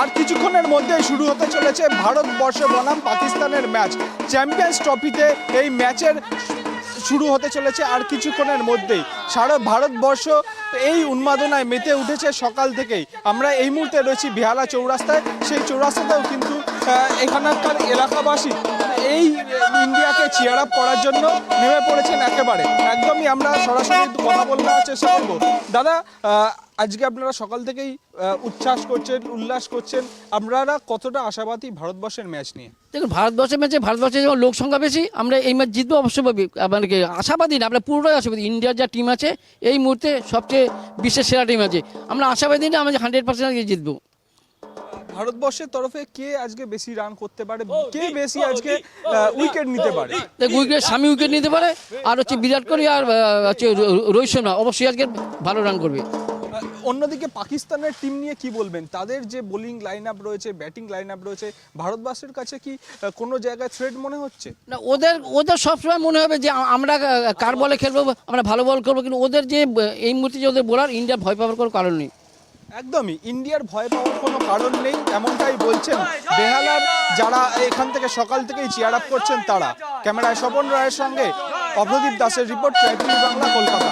আর কিছুক্ষণের মধ্যে শুরু হতে চলেছে ভারতবর্ষ বনাম পাকিস্তানের ম্যাচ। চ্যাম্পিয়ন্স ট্রফিতে এই ম্যাচের শুরু হতে চলেছে আর কিছুক্ষণের মধ্যেই। সারা ভারতবর্ষ এই উন্মাদনায় মেতে উঠেছে সকাল থেকেই। আমরা এই মুহূর্তে রয়েছি বেহালা চৌরাস্তায়। সেই চৌরাস্তাতেও কিন্তু এখানকার এলাকাবাসী এই ইন্ডিয়াকে চিয়ার আপ করার জন্য নেমে পড়েছেন একেবারে। একদমই আমরা সরাসরি কথা বলার চেষ্টা করব দাদা আজকে আপনারা সকাল থেকেই উচ্ছ্বাস করছেন, উল্লাস করছেন। আপনারা কতটা আশাবাদী ভারতবর্ষের ম্যাচ নিয়ে? দেখুন, ভারতবর্ষের ম্যাচে ভারতবর্ষের যেমন লোক সংখ্যা বেশি, আমরা এই ম্যাচ জিতবো অবশ্যই মানে আশাবাদী না, আমরা পুরোটাই আশাবাদী। ইন্ডিয়ার যা টিম আছে, এই মুহূর্তে সবচেয়ে বিশ্বের সেরা টিম আছে। আমরা আশাবাদী না, আমরা হান্ড্রেড পার্সেন্ট জিতবো। ভারতবর্ষের তরফে কে আজকে বেশি রান করতে পারে? কে বেশি আজকে উইকেট নিতে পারে? দেখ উইকেট স্বামী উইকেট নিতে পারে আর হচ্ছে বিরাট কোহলি আর হচ্ছে রোহিত শর্মা অবশ্যই আজকে ভালো রান করবে। অন্যদিকে পাকিস্তানের টিম নিয়ে কি বলবেন? তাদের যে বোলিং লাইন আপ রয়েছে ব্যাটিং লাইন আপ রয়েছে ভারতবর্ষের কাছে কি কোনো জায়গায় থ্রেড মনে হচ্ছে? না ওদের ওদের সবসময় মনে হবে যে আমরা কার বলে খেলব আমরা ভালো বল করব কিন্তু ওদের যে এই মুহূর্তে যে ওদের বোলার ইন্ডিয়ার ভয় পাওয়ার কোনো কারণ নেই। একদমই, ইন্ডিয়ার ভয় পাওয়ার কোনো কারণ নেই, এমনটাই বলছেন বেহালার যারা এখান থেকে সকাল থেকেই চেয়ার আপ করছেন তারা। ক্যামেরায় স্বপন রায়ের সঙ্গে অভ্রদীপ দাসের রিপোর্ট ট্রাইপুরি বাংলা, কলকাতা।